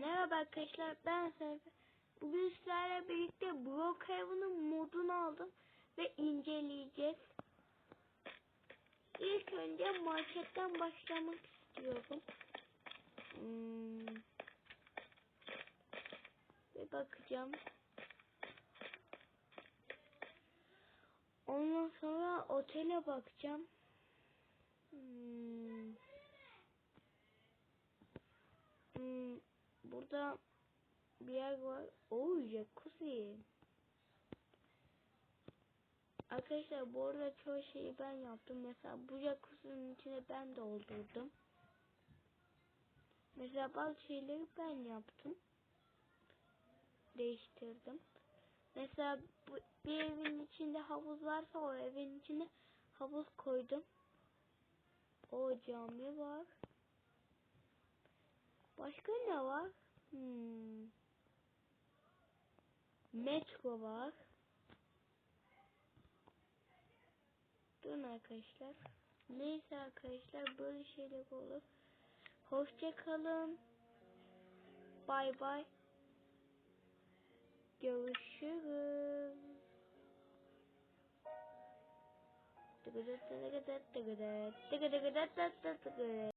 Merhaba arkadaşlar ben Sefer. Bugün sizlerle birlikte Brookhaven'ın modunu aldım ve inceleyeceğiz. İlk önce marketten başlamak istiyorum. Hmm. Bir bakacağım. Ondan sonra otele bakacağım. Hmm. Hmm, burada bir yer var. Oo jacuzzi. Arkadaşlar bu arada çoğu şeyi ben yaptım. Mesela bu jacuzzi'nin içine ben doldurdum. Mesela bazı şeyleri ben yaptım. Değiştirdim. Mesela bu, bir evin içinde havuz varsa o evin içine havuz koydum. O cami var. Başka ne var? Hmm. Metro var. Durun arkadaşlar. Neyse arkadaşlar böyle şeyler olur. Hoşça kalın. Bay bay. Görüşürüz. Tıkıdıt tıkıdıt tıkıdıt tıkıdıt tıkıdıt tıkıdıt